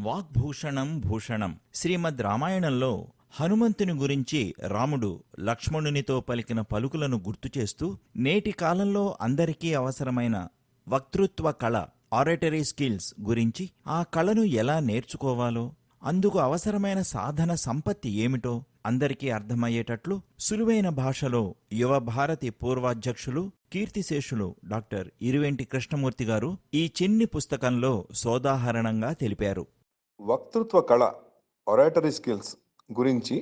వాగ్భూషణం భూషణం. శ్రీమద్ రామాయణంలో హనుమంతుని గురించి రాముడు లక్ష్మణునితో పలికిన పలుకులను గుర్తు చేస్తూ నేటి కాలంలో అందరికీ అవసరమైన వక్తృత్వ కళ ఆరేటరీ స్కిల్స్ గురించి ఆ కళను ఎలా నేర్చుకోవాలో అందుకు అవసరమైన సాధన సంపత్తి ఏమిటో అందరికీ అర్థమయ్యేటట్లు సులువైన భాషలో యువ భారతి పూర్వాధ్యక్షులు కీర్తిశేషులు డాక్టర్ ఇరువెంటి కృష్ణమూర్తి గారు ఈ చిన్ని పుస్తకంలో సోదాహరణంగా తెలిపారు. వక్తృత్వ కళ ఒరేటరీ స్కిల్స్ గురించి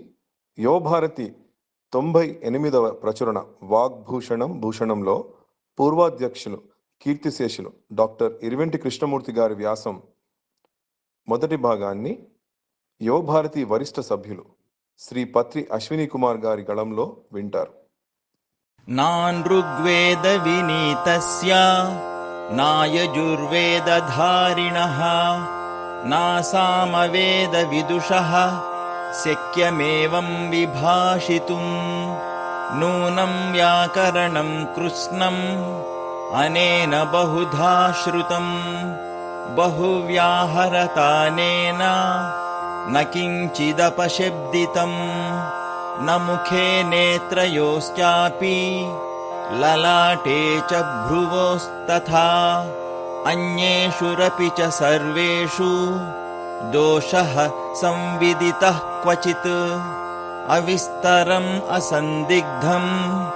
యువభారతి తొంభై ఎనిమిదవ ప్రచురణ వాగ్భూషణం భూషణంలో పూర్వాధ్యక్షులు కీర్తిశేషులు డాక్టర్ ఇరివెంటి కృష్ణమూర్తి గారి వ్యాసం మొదటి భాగాన్ని యువభారతి వరిష్ట సభ్యులు శ్రీ పత్రి అశ్విని కుమార్ గారి గళంలో వింటారు. నాన్ ఋగ్వేద వినీతస్య నాయజుర్వేద ధారిణ नासामवेदविदुषः शक्यमेवं विभाषितुम् नूनं व्याकरणं कृत्स्नम् अनेन बहुधा श्रुतम् बहुव्याहरतानेन न किञ्चिदपशब्दितम् न मुखे नेत्रयोश्चापि ललाटे च भ्रुवोस्तथा अन्येषुरपि च सर्वेषु दोषः संविदितः क्वचित्। अविस्तरम् असन्दिग्धम्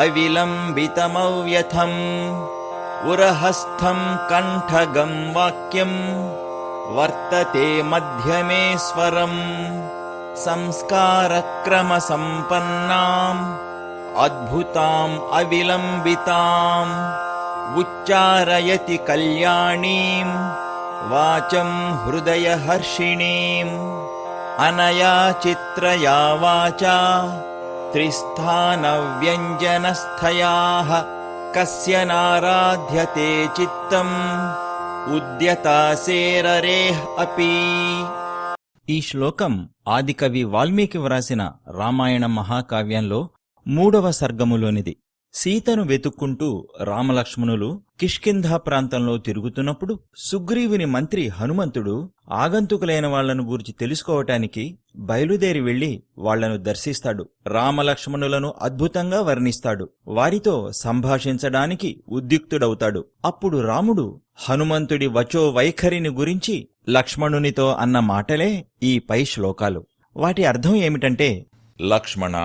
अविलम्बितमव्यथम्। उरहस्थम् कण्ठगम् वाक्यम् वर्तते मध्यमे स्वरम्। संस्कारक्रमसम्पन्नाम् अद्भुताम् अविलम्बिताम् उच्चारयति कल्याणीम् वाचम् हृदयहर्षिणीम् अनया चित्रया वाचा त्रिस्थानव्यञ्जनस्थयाः कस्य नाराध्यते चित्तम् ఉద్యతాసేరరేహ్ అపి ఈ శ్లోకం ఆదికవి వాల్మీకి వ్రాసిన రామాయణ మహాకావ్యంలో మూడవ సర్గములోనిది సీతను వెతుక్కుంటూ రామలక్ష్మణులు కిష్కింధా ప్రాంతంలో తిరుగుతున్నప్పుడు సుగ్రీవుని మంత్రి హనుమంతుడు ఆగంతుకులైన వాళ్ళను గూర్చి తెలుసుకోవటానికి బయలుదేరి వెళ్ళి వాళ్ళను దర్శిస్తాడు. రామలక్ష్మణులను అద్భుతంగా వర్ణిస్తాడు. వారితో సంభాషించడానికి ఉద్యుక్తుడవుతాడు. అప్పుడు రాముడు హనుమంతుడి వచో వైఖరిని గురించి లక్ష్మణునితో అన్న మాటలే ఈ పై శ్లోకాలు. వాటి అర్థం ఏమిటంటే లక్ష్మణ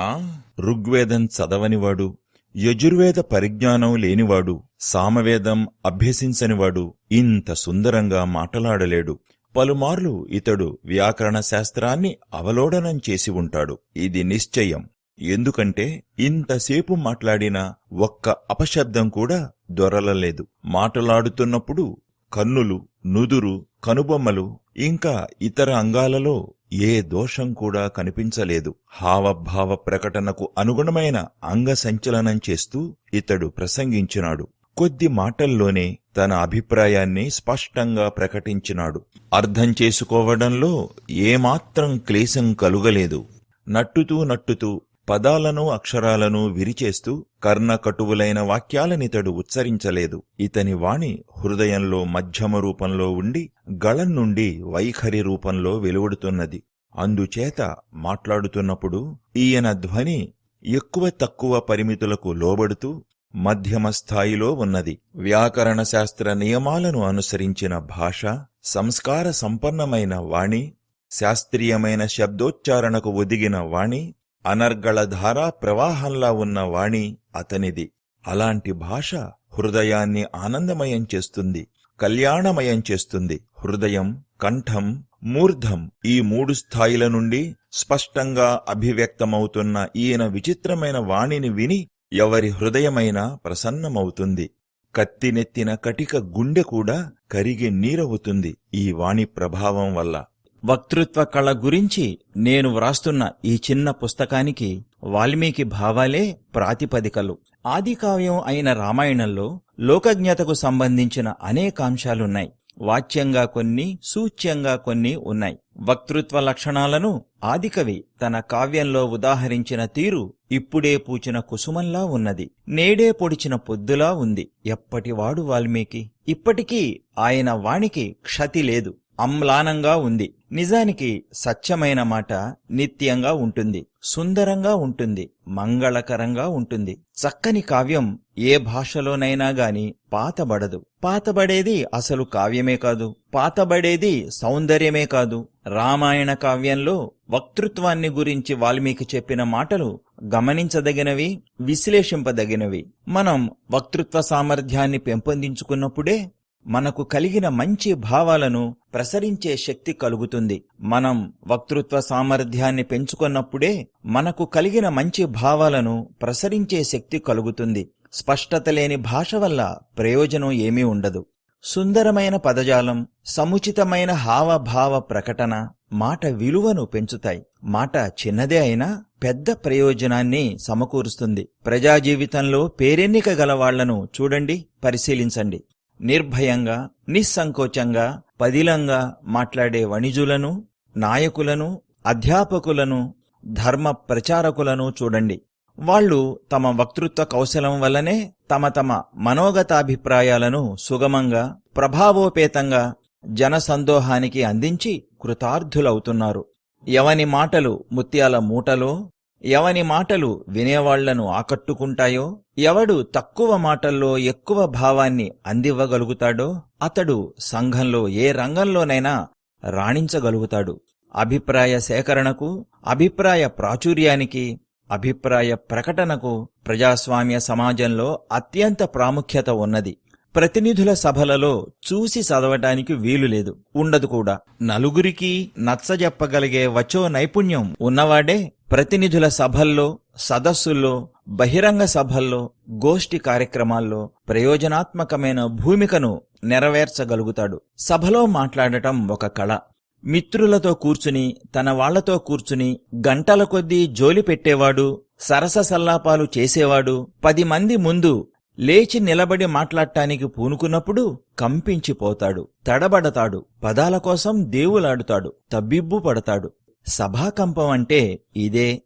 ఋగ్వేదం చదవనివాడు. యజుర్వేద పరిజ్ఞానం లేనివాడు సామవేదం అభ్యసించనివాడు ఇంత సుందరంగా మాటలాడలేడు. పలుమార్లు ఇతడు వ్యాకరణ శాస్త్రాన్ని అవలోడనం చేసి ఉంటాడు. ఇది నిశ్చయం. ఎందుకంటే ఇంతసేపు మాట్లాడిన ఒక్క అపశబ్దం కూడా దొరలలేదు. మాటలాడుతున్నప్పుడు కన్నులు నుదురు కనుబొమ్మలు ఇంకా ఇతర అంగాలలో ఏ దోషం కూడా కనిపించలేదు. హావభావ ప్రకటనకు అనుగుణమైన అంగ సంచలనం చేస్తూ ఇతడు ప్రసంగించినాడు. కొద్ది మాటల్లోనే తన అభిప్రాయాన్ని స్పష్టంగా ప్రకటించినాడు. అర్థం చేసుకోవడంలో ఏమాత్రం క్లేశం కలుగలేదు. నట్టుతూ నట్టుతూ పదాలను అక్షరాలను విరిచేస్తూ కర్ణకటువులైన వాక్యాలనితడు ఉచ్చరించలేదు. ఇతని వాణి హృదయంలో మధ్యమ రూపంలో ఉండి గళం నుండి వైఖరి రూపంలో వెలువడుతున్నది. అందుచేత మాట్లాడుతున్నప్పుడు ఈయన ధ్వని ఎక్కువ తక్కువ పరిమితులకు లోబడుతూ మధ్యమ స్థాయిలో ఉన్నది. వ్యాకరణ శాస్త్ర నియమాలను అనుసరించిన భాష సంస్కార సంపన్నమైన వాణి శాస్త్రీయమైన శబ్దోచ్చారణకు ఒదిగిన వాణి అనర్గళధారా ప్రవాహంలా ఉన్న వాణి అతనిది. అలాంటి భాష హృదయాన్ని ఆనందమయం చేస్తుంది కళ్యాణమయం చేస్తుంది. హృదయం కంఠం మూర్ధం ఈ మూడు స్థాయిల నుండి స్పష్టంగా అభివ్యక్తమవుతున్న ఈయన విచిత్రమైన వాణిని విని ఎవరి హృదయమైనా ప్రసన్నమవుతుంది. కత్తినెత్తిన కటిక గుండె కూడా కరిగి నీరవుతుంది ఈ వాణి ప్రభావం వల్ల. వక్తృత్వ కళ గురించి నేను వ్రాస్తున్న ఈ చిన్న పుస్తకానికి వాల్మీకి భావాలే ప్రాతిపదికలు. ఆదికావ్యం అయిన రామాయణంలో లోకజ్ఞతకు సంబంధించిన అనేకాంశాలున్నాయి. వాచ్యంగా కొన్ని సూచ్యంగా కొన్ని ఉన్నాయి. వక్తృత్వ లక్షణాలను ఆదికవి తన కావ్యంలో ఉదాహరించిన తీరు ఇప్పుడే పూచిన కుసుమంలా ఉన్నది. నేడే పొడిచిన పొద్దులా ఉంది. ఎప్పటివాడు వాల్మీకి? ఇప్పటికీ ఆయన వాణికి క్షతి లేదు. అమ్లానంగా ఉంది. నిజానికి సత్యమైన మాట నిత్యంగా ఉంటుంది. సుందరంగా ఉంటుంది. మంగళకరంగా ఉంటుంది. చక్కని కావ్యం ఏ భాషలోనైనా గాని పాతబడదు. పాతబడేది అసలు కావ్యమే కాదు. పాతబడేది సౌందర్యమే కాదు. రామాయణ కావ్యంలో వక్తృత్వాన్ని గురించి వాల్మీకి చెప్పిన మాటలు గమనించదగినవి విశ్లేషింపదగినవి. మనం వక్తృత్వ సామర్థ్యాన్ని పెంపొందించుకున్నప్పుడే మనకు కలిగిన మంచి భావాలను ప్రసరించే శక్తి కలుగుతుంది. మనం వక్తృత్వ సామర్థ్యాన్ని పెంచుకున్నప్పుడే మనకు కలిగిన మంచి భావాలను ప్రసరించే శక్తి కలుగుతుంది. స్పష్టత లేని భాష వల్ల ప్రయోజనం ఏమీ ఉండదు. సుందరమైన పదజాలం సముచితమైన హావభావ ప్రకటన మాట విలువను పెంచుతాయి. మాట చిన్నదే అయినా పెద్ద ప్రయోజనాన్ని సమకూరుస్తుంది. ప్రజా జీవితంలో పేరెన్నిక గల వాళ్ళను చూడండి పరిశీలించండి. నిర్భయంగా నిస్సంకోచంగా పదిలంగా మాట్లాడే వణిజులను నాయకులను అధ్యాపకులను ధర్మ ప్రచారకులను చూడండి. వాళ్ళు తమ వక్తృత్వ కౌశలం వల్లనే తమ తమ మనోగతాభిప్రాయాలను సుగమంగా ప్రభావోపేతంగా జనసందోహానికి అందించి కృతార్థులవుతున్నారు. ఎవని మాటలు ముత్యాల మూటలో ఎవని మాటలు వినేవాళ్ళను ఆకట్టుకుంటాయో ఎవడు తక్కువ మాటల్లో ఎక్కువ భావాన్ని అందివ్వగలుగుతాడో అతడు సంఘంలో ఏ రంగంలోనైనా రాణించగలుగుతాడు. అభిప్రాయ సేకరణకు అభిప్రాయ ప్రాచుర్యానికి అభిప్రాయ ప్రకటనకు ప్రజాస్వామ్య సమాజంలో అత్యంత ప్రాముఖ్యత ఉన్నది. ప్రతినిధుల సభలలో చూసి చదవటానికి వీలు లేదు. ఉండదు కూడా. నలుగురికి నచ్చజెప్పగలిగే వచో నైపుణ్యం ఉన్నవాడే ప్రతినిధుల సభల్లో సదస్సుల్లో బహిరంగ సభల్లో గోష్ఠి కార్యక్రమాల్లో ప్రయోజనాత్మకమైన భూమికను నెరవేర్చగలుగుతాడు. సభలో మాట్లాడటం ఒక కళ. మిత్రులతో కూర్చుని తన వాళ్ళతో కూర్చుని గంటల కొద్దీ జోలి పెట్టేవాడు సరస సల్లాపాలు చేసేవాడు పది మంది ముందు లేచి నిలబడి మాట్లాడటానికి పూనుకున్నప్పుడు కంపించిపోతాడు తడబడతాడు పదాల కోసం దేవులాడుతాడు తబ్బిబ్బు పడతాడు. సభాకంపం అంటే ఇదే.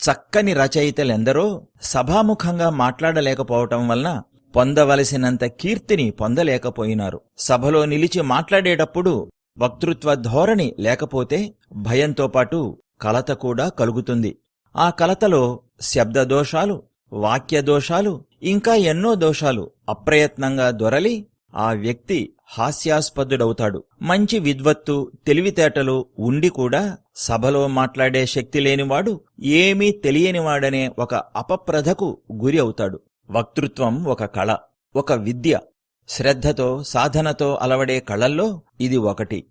చక్కని రచయితలెందరో సభాముఖంగా మాట్లాడలేకపోవటం వలన పొందవలసినంత కీర్తిని పొందలేకపోయినారు. సభలో నిలిచి మాట్లాడేటప్పుడు వక్తృత్వ ధోరణి లేకపోతే భయంతో పాటు కలత కూడా కలుగుతుంది. ఆ కలతలో శబ్దదోషాలు వాక్యదోషాలు ఇంకా ఎన్నో దోషాలు అప్రయత్నంగా దొరలి ఆ వ్యక్తి హాస్యాస్పదుడవుతాడు. మంచి విద్వత్తు తెలివితేటలు ఉండి కూడా సభలో మాట్లాడే శక్తి లేనివాడు ఏమీ తెలియనివాడనే ఒక అపప్రధకు గురి అవుతాడు. వక్తృత్వం ఒక కళ ఒక విద్య. శ్రద్ధతో సాధనతో అలవడే కళల్లో ఇది ఒకటి.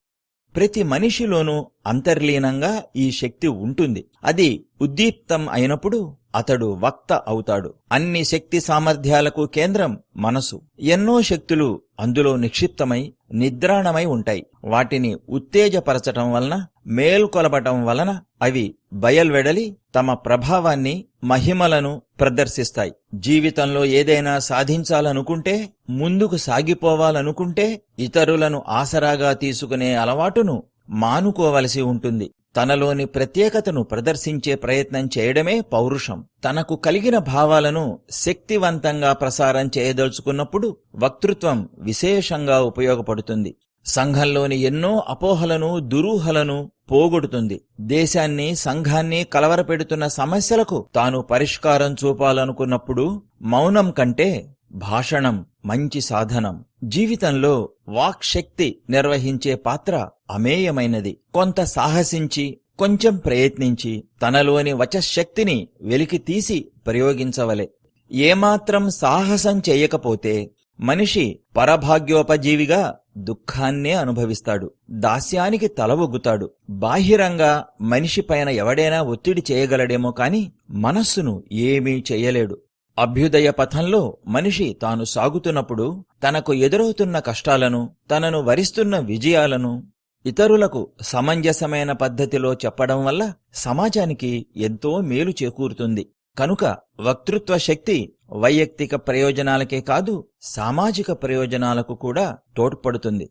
ప్రతి మనిషిలోనూ అంతర్లీనంగా ఈ శక్తి ఉంటుంది. అది ఉద్దీప్తం అయినప్పుడు అతడు వక్త అవుతాడు. అన్ని శక్తి సామర్థ్యాలకు కేంద్రం మనసు ఎన్నో శక్తులు అందులో నిక్షిప్తమై నిద్రాణమై ఉంటాయి. వాటిని ఉత్తేజపరచటం వలన మేల్కొలపటం వలన అవి బయల్వెడలి తమ ప్రభావాన్ని మహిమలను ప్రదర్శిస్తాయి. జీవితంలో ఏదైనా సాధించాలనుకుంటే ముందుకు సాగిపోవాలనుకుంటే ఇతరులను ఆసరాగా తీసుకునే అలవాటును మానుకోవలసి ఉంటుంది. తనలోని ప్రత్యేకతను ప్రదర్శించే ప్రయత్నం చేయడమే పౌరుషం. తనకు కలిగిన భావాలను శక్తివంతంగా ప్రసారం చేయదలుచుకున్నప్పుడు వక్తృత్వం విశేషంగా ఉపయోగపడుతుంది. సంఘంలోని ఎన్నో అపోహలను దురూహలను పోగొడుతుంది. దేశాన్ని సంఘాన్ని కలవరపెడుతున్న సమస్యలకు తాను పరిష్కారం చూపాలనుకున్నప్పుడు మౌనం కంటే భాషణం మంచి సాధనం. జీవితంలో వాక్శక్తి నిర్వహించే పాత్ర అమేయమైనది. కొంత సాహసించి కొంచెం ప్రయత్నించి తనలోని వచశక్తిని వెలికి తీసి ప్రయోగించవలే. ఏమాత్రం సాహసం చెయ్యకపోతే మనిషి పరభాగ్యోపజీవిగా దుఃఖాన్నే అనుభవిస్తాడు. దాస్యానికి తలవొగ్గుతాడు బాహిరంగా మనిషిపైన ఎవడైనా ఒత్తిడి చేయగలడేమో కాని మనస్సును ఏమీ చెయ్యలేడు అభ్యుదయ పథంలో మనిషి తాను సాగుతున్నప్పుడు తనకు ఎదురవుతున్న కష్టాలను తనను వరిస్తున్న విజయాలను ఇతరులకు సమంజసమైన పద్ధతిలో చెప్పడం వల్ల సమాజానికి ఎంతో మేలు చేకూరుతుంది. కనుక వక్తృత్వ శక్తి వైయక్తిక ప్రయోజనాలకే కాదు సామాజిక ప్రయోజనాలకు కూడా తోడ్పడుతుంది.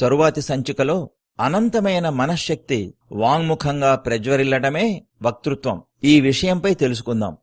తరువాతి సంచికలో అనంతమైన మనశ్శక్తి వాంగ్ముఖంగా ప్రజ్వరిల్లడమే వక్తృత్వం. ఈ విషయంపై తెలుసుకుందాం.